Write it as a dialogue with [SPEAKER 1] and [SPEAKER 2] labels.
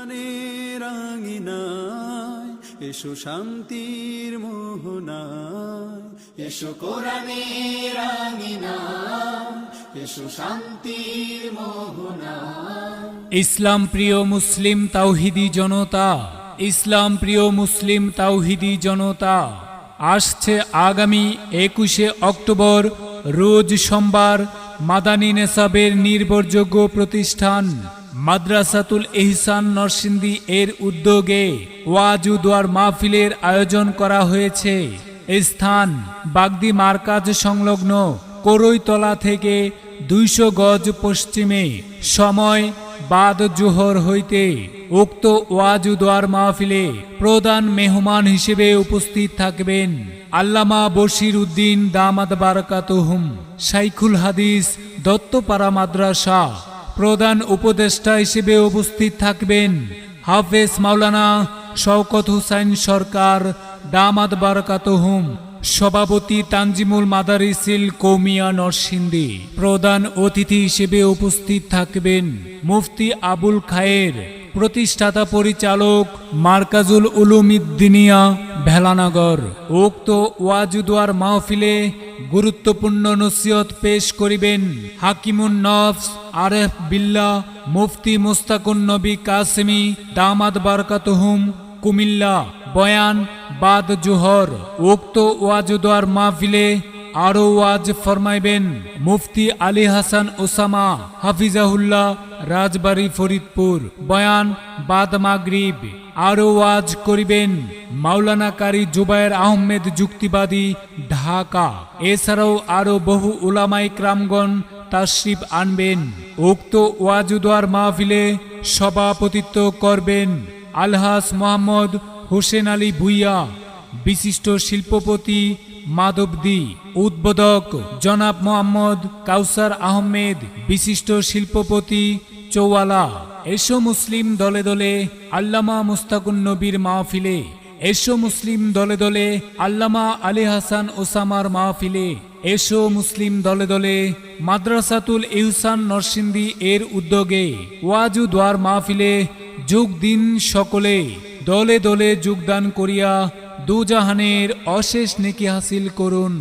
[SPEAKER 1] কোরআনের আঙিনায় এসো শান্তির মোহনায়। এসো কোরআনের আঙিনায় এসো শান্তির মোহনায়।
[SPEAKER 2] ইসলাম প্রিয় মুসলিম তাওহিদি জনতা ইসলাম প্রিয় মুসলিম তাওহিদি জনতা আসছে আগামী একুশে অক্টোবর রোজ সোমবার মাদানী নেসাবের নির্ভরযোগ্য প্রতিষ্ঠান। মাদ্রাসাতুল ইহসান নরসিংদী এর উদ্যোগে ওয়াজু দোয়ার মাহফিলের আয়োজন করা হয়েছে। স্থান বাগদি মার্কাজ সংলগ্ন করইতলা থেকে দুইশো গজ পশ্চিমে। সময় বাদ জোহর হইতে উক্ত ওয়াজুদোয়ার মাহফিলে প্রধান মেহমান হিসেবে উপস্থিত থাকবেন আল্লামা বশির উদ্দিন দামাদ বারকাতুহুম, শাইখুল হাদিস দত্তপাড়া মাদ্রাসা। প্রধান উপদেষ্টা হিসেবে উপস্থিত থাকবেন হাফেজ মাওলানা শওকত হুসাইন সরকার দামাদ বারকাতুহুম, সভাপতি তানজিমুল মাদারিসিল কৌমিয়া নরসিংদী। প্রধান অতিথি হিসেবে উপস্থিত থাকবেন মুফতি আবুল খায়ের, প্রতিষ্ঠাতা পরিচালক মার্কাজুল উলুমিদ্দিনিয়া ভেলানগর। উক্ত ওয়াজুদুয়ার মাহফিলে গুরুত্বপূর্ণ নসিহত পেশ করিবেন হাকিমুন নফস, আরেফ বিল্লা, মুফতি মুস্তাকুন নবী কাসেমি, দামাদ বারকাতুহুম, কুমিল্লা, বয়ান বাদ জোহর উক্ত ওয়াজুদার মাহফিলে আরও ওয়াজ ফরমাইবেন মুফতি আলী হাসান ওসামা, হাফিজাহুল্লাহ, রাজবাড়ী ফরিদপুর। বয়ান, বাদ মাগরিব। আরও ওয়াজ করিবেন মাওলানা কারি জুবায়ের আহমেদ যুক্তিবাদী, ঢাকা। এছাড়াও আরও বহু উলামাই ক্রামগণ তাশরিফ আনবেন। উক্ত ওয়াজুদার মাহফিলে সভাপতিত্ব করবেন আলহাস মোহাম্মদ হোসেন আলী ভুইয়া। বিশিষ্ট শিল্পপতি মাধবদী, উদ্বোধক জনাব মোহাম্মদ কাউসার আহমেদ, বিশিষ্ট শিল্পপতি চৌয়ালা। এসো মুসলিম দলে দলে আল্লামা মুস্তাকুন নবীর মাহফিলে। এসো মুসলিম দলে দলে আল্লামা আলী হাসান ওসামার মাহফিলে। এসো মুসলিম দলে দলে মাদ্রাসাতুল ইহসান নরসিংদী এর উদ্যোগে ওয়াজু দোয়ার মাহফিলে যোগ দিন সকলে। দলে দলে যোগদান করিয়া দুজাহানের অশেষ নেকি হাসিল করুন।